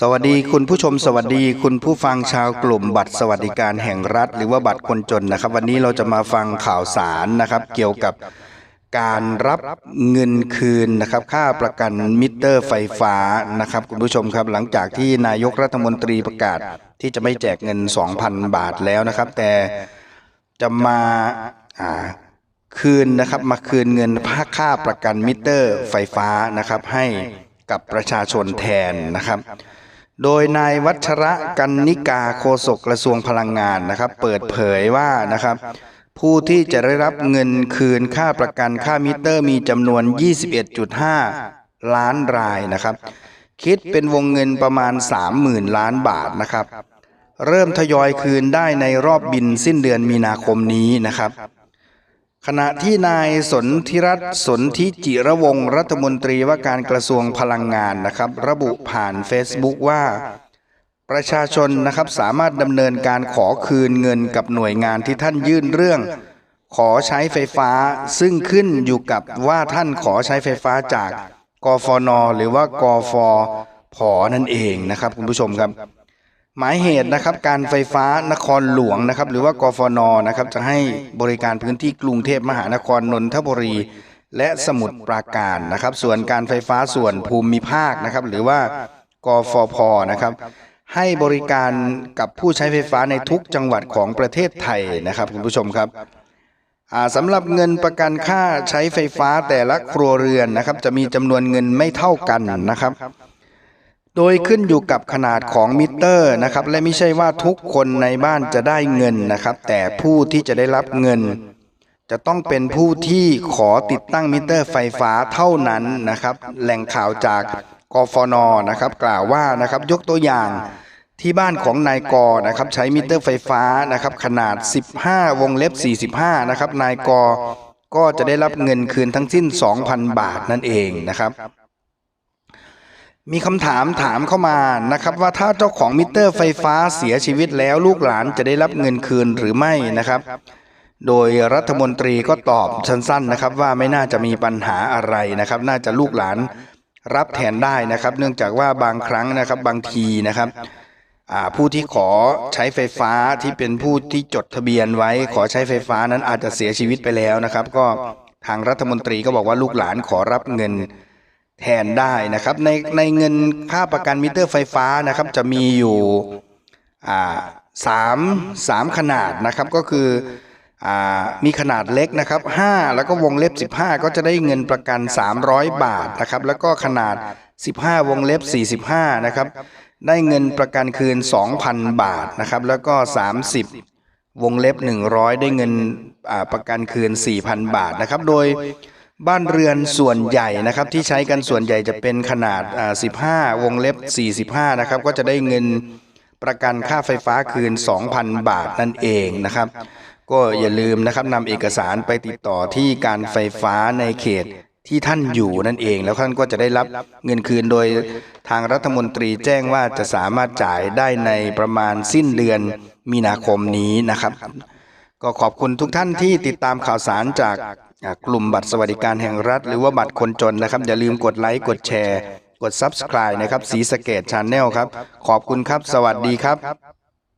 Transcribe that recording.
สวัสดีคุณผู้ชมสวัสดีคุณผู้ฟังชาวกลุ่มบัตรสวัสดิการแห่งรัฐ หรือว่าบัตรคนจนนะครับ วันนี้เราจะมาฟังข่าวสารนะครับ เกี่ยวกับการรับเงินคืนนะครับ ค่าประกันมิเตอร์ไฟฟ้านะครับ คุณผู้ชมครับหลังจากที่นายกรัฐมนตรีประกาศที่จะไม่แจกเงิน 2,000 บาทแล้วนะครับ แต่จะมาอ่าคืนนะครับมาคืนเงินค่าประกันมิเตอร์ไฟฟ้านะครับให้ กับประชาชนแทนนะครับ โดยนายวัชระกันนิกาโฆษกกระทรวงพลังงานนะครับ เปิดเผยว่านะครับผู้ที่จะได้รับเงินคืนค่าประกันค่ามิเตอร์มีจำนวน 21.5 ล้านรายนะครับ คิดเป็นวงเงินประมาณ 30,000 ล้านบาทนะครับ เริ่มทยอยคืนได้ในรอบบินสิ้นเดือนมีนาคมนี้นะครับ ขณะที่นายสนธิรัตน์สนธิจิระวงรัฐมนตรีว่าการกระทรวงพลังงานนะครับ ระบุผ่าน Facebook ว่า ประชาชนนะครับสามารถดำเนินการขอคืนเงินกับหน่วยงานที่ท่านยื่นเรื่อง ขอใช้ไฟฟ้าซึ่งขึ้นอยู่กับว่าท่านขอใช้ไฟฟ้าจากกฟน หรือว่ากฟผนั่นเองนะครับคุณผู้ชมครับ หมายเหตุนะครับการไฟฟ้านครหลวงนะครับหรือว่ากฟนนะครับจะให้บริการพื้นที่กรุงเทพมหานครนนทบุรี และสมุทรปราการนะครับ ส่วนการไฟฟ้าส่วนภูมิภาคนะครับหรือว่ากฟพนะครับให้บริการกับผู้ใช้ไฟฟ้าในทุกจังหวัดของประเทศไทยนะครับคุณผู้ชมครับสำหรับเงินประกันค่าใช้ไฟฟ้าแต่ละครัวเรือนนะครับ จะมีจำนวนเงินไม่เท่ากันนะครับ โดยขึ้นอยู่กับขนาดของมิเตอร์นะครับและไม่ใช่ว่าทุกคนในบ้านจะได้เงินนะครับ แต่ผู้ที่จะได้รับเงิน จะต้องเป็นผู้ที่ขอติดตั้งมิเตอร์ไฟฟ้าเท่านั้นนะครับ แหล่งข่าวจากกฟนนะครับ กล่าวว่านะครับยกตัวอย่างที่บ้านของนายกนะครับใช้มิเตอร์ไฟฟ้านะครับขนาด 15 วงเล็บ 45 นะครับนายกก็จะได้รับเงินคืนทั้งสิ้น 2,000 บาทนั่นเองนะครับ มีคำถามถามเข้ามานะครับว่าถ้าเจ้าของมิเตอร์ไฟฟ้าเสียชีวิตแล้วลูกหลานจะได้รับเงินคืนหรือไม่นะครับ โดยรัฐมนตรีก็ตอบสั้นๆนะครับว่าไม่น่าจะมีปัญหาอะไรนะครับ น่าจะลูกหลานรับแทนได้นะครับ เนื่องจากว่าบางครั้งนะครับบางทีนะครับผู้ที่ขอใช้ไฟฟ้าที่เป็นผู้ที่จดทะเบียนไว้ ขอใช้ไฟฟ้านั้นอาจจะเสียชีวิตไปแล้วนะครับ ก็ทางรัฐมนตรีก็บอกว่าลูกหลานขอรับเงิน แทนได้นะครับในในเงินค่าประกันมิเตอร์ไฟฟ้านะครับจะมีอยู่สามสามขนาดนะครับก็คืออมีขนาดเล็กนะครับ5แล้วก็วงเล็บ 15 ก็จะได้เงินประกัน 300 บาทนะครับแล้วก็ขนาด 15 วงเล็บ 45นะครับได้เงินประกันคืน 2,000 บาทนะครับแล้วก็ 30 วงเล็บ 100 ได้เงินประกันคืน 4,000 บาทนะครับโดย บ้านเรือนส่วนใหญ่นะครับที่ใช้กันส่วนใหญ่จะเป็นขนาดอ่า15 วงเล็บ 45 นะครับ ก็จะได้เงินประกันค่าไฟฟ้าคืน 2,000 บาทนั่นเองนะครับ ก็อย่าลืมนะครับนำเอกสารไปติดต่อที่การไฟฟ้าในเขตที่ท่านอยู่นั่นเอง แล้วท่านก็จะได้รับเงินคืนโดยทางรัฐมนตรีแจ้งว่าจะสามารถจ่ายได้ในประมาณสิ้นเดือนมีนาคมนี้นะครับ ก็ขอบคุณทุกท่านที่ติดตามข่าวสารจากอ่า กลุ่มบัตรสวัสดิการแห่งรัฐ หรือว่าบัตรคนจนนะครับ อย่าลืมกดไลค์กดแชร์ กด Subscribe นะครับสีสเกตชาแนลครับ ขอบคุณครับ สวัสดีครับ